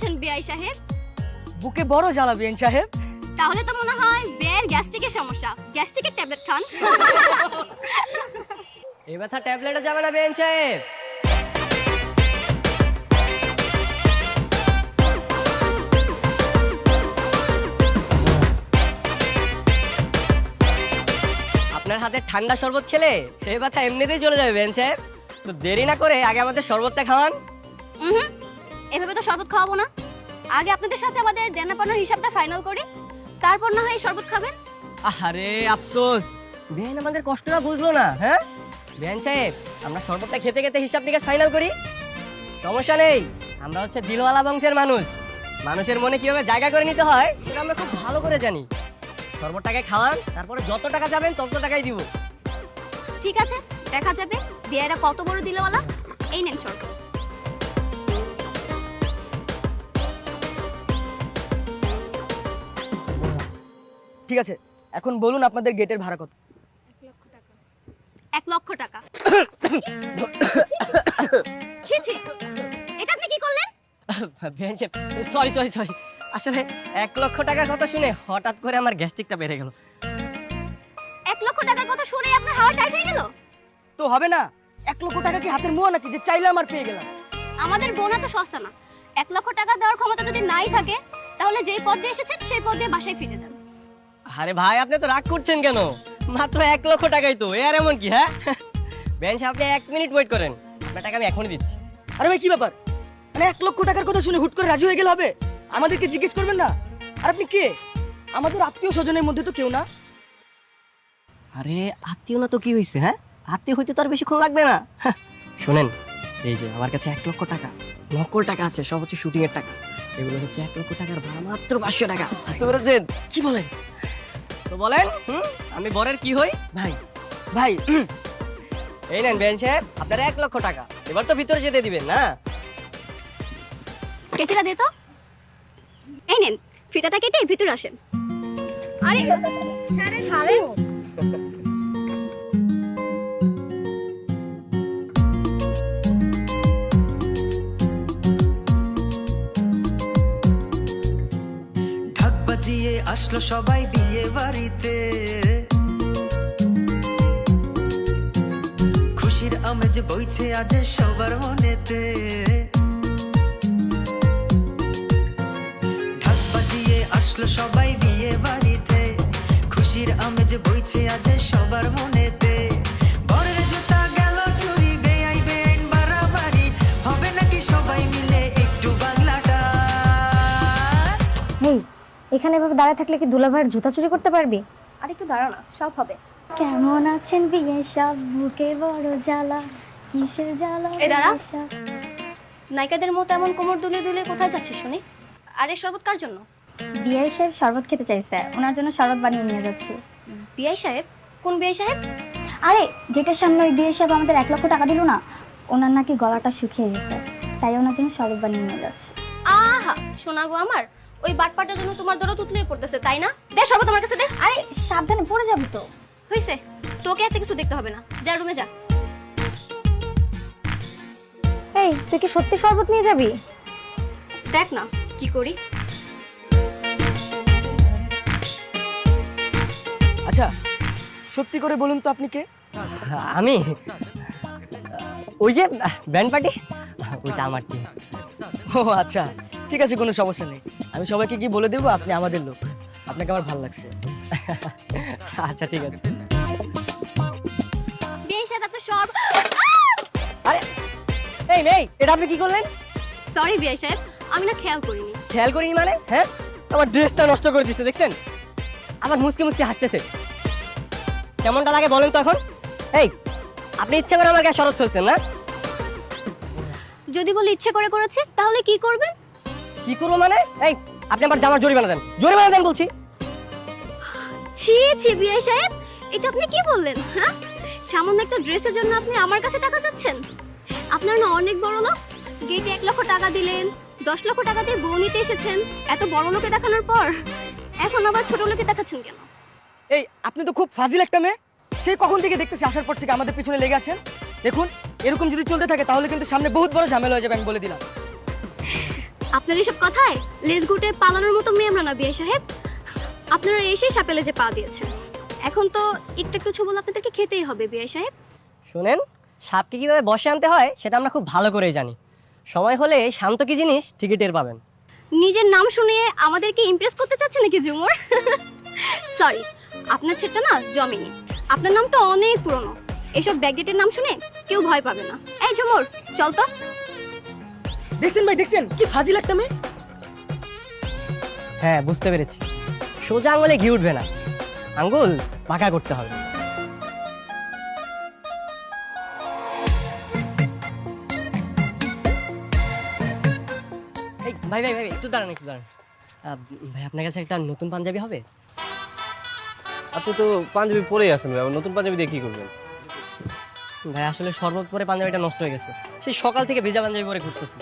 আছেন বিআই সাহেব? বুকে বড় জ্বালা বিএন সাহেব। তাহলে তো মনে হয় বিয়ের গ্যাস্ট্রিকের সমস্যা। গ্যাস্ট্রিকের ট্যাবলেট খান। এই ব্যথা ট্যাবলেটে যাবে না বেন সাহেব। আপনার হাতে ঠান্ডা শরবত খেলে এই ব্যথা এমনিতেই চলে যাবে বেন সাহেব। তো দেরি না করে আগে আমাদের শরবতটা খাওয়ান। হুম। এভাবে তো শরবত খাওয়াবো না। আগে আপনাদের সাথে আমাদের দেনা পানোর হিসাবটা ফাইনাল করি। তারপর না হয় শরবত খাবেন। আরে আফসোস। বেন আমাদের কষ্টটা বুঝলো না হ্যাঁ? বেন সাহেব আমরা শরবতটা খেতে খেতে হিসাব নিকাশ ফাইনাল করি। সমস্যা নেই আমরা হচ্ছে দিলওয়ালা বংশের মানুষ। মানুষের মনে কীভাবে জায়গা করে নিতে হয় সেটা আমরা খুব ভালো করে জানি। শরবতটাকে খাওয়ান তারপরে যত টাকা যাবেন তত টাকাই দিব। ঠিক আছে দেখা যাবে। বিয়েরা কত বড় দিলওয়ালা? এই নেন শরবত। ঠিক আছে এখন বলুন আপনাদের গেটের ভাড়া কত? এক লক্ষ টাকা। ছি ছি এটা আপনি কি করলেন? সরি সরি সরি আসলে এক লক্ষ টাকার কথা শুনে হঠাৎ করে আমার গ্যাস্ট্রিকটা বেড়ে গেল। এক লক্ষ টাকার কথা শুনে আপনার হাওয়া টাইট হয়ে গেল? তো হবে না এক লক্ষ টাকা কি হাতের মোয়া নাকি? যে চাইলাম আর পেয়ে গেলাম। আমাদের বোনা তো সস্তা না। এক লক্ষ টাকা দেওয়ার ক্ষমতা যদি নাই থাকে তাহলে যেই পদ দিয়ে এসেছেন সেই পদ দিয়ে বাসায় ফিরে যান। আরে ভাই আপনি তো রাগ করছেন কেন? মাত্র এক লক্ষ টাকাই তো এ আর এমন কি হ্যাঁ? সাহেব আপনি এক মিনিট ওয়েট করেন। আপনার টাকা আমি এখনই দিচ্ছি। আরে ভাই কি ব্যাপার? মানে এক লক্ষ টাকার কথা শুনে হুট করে রাজি হয়ে গেলে হবে? আমাদেরকে জিজ্ঞেস করবেন না? আর আপনি কে? আমাদের আত্মীয় স্বজনের মধ্যে তো কেউ না। আরে আত্মীয় না তো কি হয়েছে হ্যাঁ? আত্মীয় হইতে তো আর বেশিক্ষণ লাগবে না। হ্যাঁ, শোনেন এই যে আমার কাছে এক লক্ষ টাকা নকল টাকা আছে সব হচ্ছে শুটিংয়ের টাকা। এগুলো হচ্ছে এক লক্ষ টাকার ভাড়া মাত্র পাঁচশো টাকা। বুঝতে পেরেছেন? কি বলেন? তো বলেন আমি বরের কি হই? ভাই ভাই। এই নেন বেন সাহেব আপনার এক লক্ষ টাকা। এবার তো ভিতরে যেতে দিবেন না? কেচিটা দে তো। এই নেন ফিতাটা কেটে ভিতরে আসেন। আরে ছাড়েন। ঢাক বাজিয়ে আসলো সবাই বাড়িতে। খুশির আমেজ বইছে আজ সবার মনেতে। ঢাক বাজিয়ে আসলো সবাই বিয়ে বাড়িতে। এখানে এভাবে দাঁড়ায় থাকলে কি দুলাভাইয়ের জুতা চুরি করতে পারবি? আর একটু দাঁড়া না সব হবে। কেমন আছেন বিয়ে সব? বুকে বড় জ্বালা কিসের জ্বালা এই দাঁড়া। নায়িকাদের মতো এমন কোমর দুলে দুলে কোথায় যাচ্ছিস শুনি? আর এই শরবত কার জন্য? বিয়ে সাহেব শরবত খেতে চাইছে ওনার জন্য শরবত বানিয়ে নিয়ে যাচ্ছি। বিআই সাহেব? কোন বিআই সাহেব? আরে গেটের সামনে ওই বিয়ে সাহেব আমাদের এক লক্ষ টাকা দিল না ওনার নাকি গলাটা শুকিয়ে গেছে তাই ওনার জন্য শরবত বানিয়ে নিয়ে যাচ্ছি। আহা শোনা গো আমার। ওই বাটপাটার জন্য তোমার দরদ উতলে পড়তেছে তাই না? দে শরবত আমার কাছে দে। আরে সাবধানে পড়ে যাবি তো। হয়েছে তোকে এত কিছু দেখতে হবে না। যা রুমে যা। এই তুই কি সত্যি শরবত নিয়ে যাবি? দেখ না কি করি। আচ্ছা সত্যি করে বলুন তো আপনি কে? আমি? ওই যে ব্যান্ড পার্টি? ওইটা আমার টিম ও আচ্ছা ঠিক আছে কোনো সমস্যা নেই। আমি সবাইকে কি বলে দেবো আপনি আমাদের লোক। আপনাকে আমার ভালো লাগছে। আচ্ছা ঠিক আছে। বিআই সাহেব আপনার সব আরে এই মেই এটা আপনি কি করলেন? সরি বিআই সাহেব আমি না খেয়াল করিনি। খেয়াল করিনি মানে? হ্যাঁ? আমার ড্রেসটা নষ্ট করে দিচ্ছে দেখছেন? আমার মুসকে মুসকে হাসতেছে। কেমনটা লাগে বলেন তো এখন? এই আপনি ইচ্ছে করে আমার গায়ে শরৎ ফেলছেন না? যদি বলে ইচ্ছে করে করেছে তাহলে কি করবেন? কি করব মানে? এই আপনি আমার জামার জরিমানা দেন। জরিমানা দেন বলছি। ছি ছি বিআই সাহেব এটা আপনি কি বললেন হ্যাঁ? সামান্য একটা ড্রেসের জন্য আপনি আমার কাছে টাকা চাচ্ছেন? আপনার না অনেক বড় লোক। গেটে এক লক্ষ টাকা দিলেন দশ লক্ষ টাকা দিয়ে বউ নিতে এসেছেন এত বড় লোকে দেখানোর পর। এখন আবার ছোট লোকে দেখাচ্ছেন কেন? এই আপনি তো খুব ফাজিল একটা মেয়ে। সেই কখন থেকে দেখতেছি আসার পর থেকে আমাদের পিছনে লেগে আছেন। দেখুন এরকম যদি চলতে থাকে তাহলে কিন্তু সামনে বহুত বড় ঝামেলা হয়ে যাবে আমি বলে দিলাম। আপনার এসব কথায় লেজ গুটে পালানোর মতো মেয়ে আমরা না বিয়ে সাহেব। আপনারা এসেই সাপেলে যে পা দিয়েছেন। এখন তো একটু একটু ছবল আপনাদেরকে খেতেই হবে বিয়ে সাহেব। শোনেন সাপকে কীভাবে বসে আনতে হয় সেটা আমরা খুব ভালো করেই জানি। সময় হলে শান্ত কি জিনিস ঠিকই টের পাবেন। নিজের নাম শুনিয়ে আমাদেরকে ইমপ্রেস করতে চাচ্ছে নাকি ঝুমুর সরি আপনার ছেলেটা না জমেনি। আপনার নামটা অনেক পুরনো। এসব ব্যাকডেটের নাম শুনে কেউ ভয় পাবে না। এই ঝুমুর চল তো। দেখছেন ভাই দেখছেন? কি ফাজিল একটা মেয়ে? হ্যাঁ বুঝতে পেরেছি। সোজা আঙুলে ঘি উঠবে না। আঙ্গুল পাকা করতে হবে। ভাই ভাই ভাই একটু দাঁড়ান একটু দাঁড়ান। ভাই আপনার কাছে একটা নতুন পাঞ্জাবি হবে? আপনি তো পাঞ্জাবি পরেই আছেন ভাই নতুন পাঞ্জাবি দিয়ে কি করবেন? ভাই আসলে শরবত পরে পাঞ্জাবিটা নষ্ট হয়ে গেছে। সেই সকাল থেকে ভেজা পাঞ্জাবি পরে ঘুরতেছি।